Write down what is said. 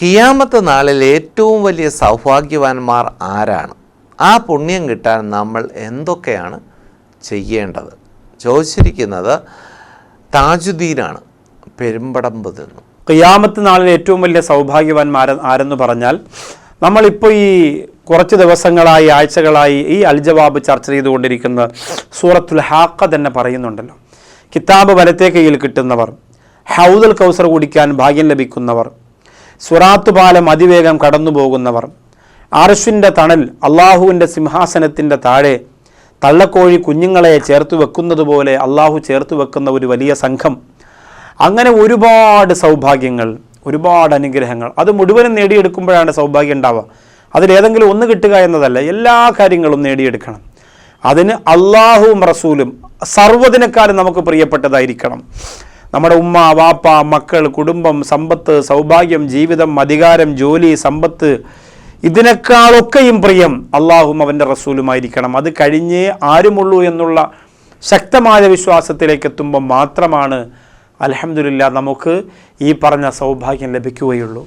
കിയാമത്ത് നാളിൽ ഏറ്റവും വലിയ സൗഭാഗ്യവാന്മാർ ആരാണ്? ആ പുണ്യം കിട്ടാൻ നമ്മൾ എന്തൊക്കെയാണ് ചെയ്യേണ്ടത്? ചോദിച്ചിരിക്കുന്നത് താജുദ്ദീനാണ്. പെരുമ്പടമ്പ് നിന്നും കിയാമത്ത് നാളിൽ ഏറ്റവും വലിയ സൗഭാഗ്യവാന്മാർ ആരെന്ന് പറഞ്ഞാൽ നമ്മളിപ്പോൾ ഈ കുറച്ച് ദിവസങ്ങളായി ആഴ്ചകളായി ഈ അൽജവാബ് ചർച്ച ചെയ്തുകൊണ്ടിരിക്കുന്ന സൂറത്തുൽ ഹാക്ക തന്നെ പറയുന്നുണ്ടല്ലോ. കിതാബ് വലത്തെ കയ്യിൽ കിട്ടുന്നവർ ഹൗദൽ കൗസർ കുടിക്കാൻ ഭാഗ്യം ലഭിക്കുന്നവർ സുറാത്ത് അതിവേഗം കടന്നു പോകുന്നവർ അർഷിന്റെ തണൽ അള്ളാഹുവിന്റെ സിംഹാസനത്തിന്റെ താഴെ തള്ളക്കോഴി കുഞ്ഞുങ്ങളെ ചേർത്ത് വെക്കുന്നത് പോലെ അള്ളാഹു ചേർത്ത് വെക്കുന്ന ഒരു വലിയ സംഘം. അങ്ങനെ ഒരുപാട് സൗഭാഗ്യങ്ങൾ ഒരുപാട് അനുഗ്രഹങ്ങൾ. അത് മുഴുവനും നേടിയെടുക്കുമ്പോഴാണ് സൗഭാഗ്യം ഉണ്ടാവുക. അതിലേതെങ്കിലും ഒന്ന് കിട്ടുക എന്നതല്ല എല്ലാ കാര്യങ്ങളും നേടിയെടുക്കണം. അതിന് അള്ളാഹുവും റസൂലും സർവതിനേക്കാളും നമുക്ക് പ്രിയപ്പെട്ടതായിരിക്കണം. നമ്മുടെ ഉമ്മ വാപ്പ മക്കൾ കുടുംബം സമ്പത്ത് സൗഭാഗ്യം ജീവിതം അധികാരം ജോലി സമ്പത്ത് ഇതിനേക്കാളൊക്കെയും പ്രിയം അള്ളാഹും അവന്റെ റസൂലുമായിരിക്കണം. അത് കഴിഞ്ഞേ ആരുമുള്ളൂ എന്നുള്ള ശക്തമായ വിശ്വാസത്തിലേക്ക് എത്തുമ്പോൾ മാത്രമാണ് അലഹമില്ല നമുക്ക് ഈ പറഞ്ഞ സൗഭാഗ്യം ലഭിക്കുകയുള്ളൂ.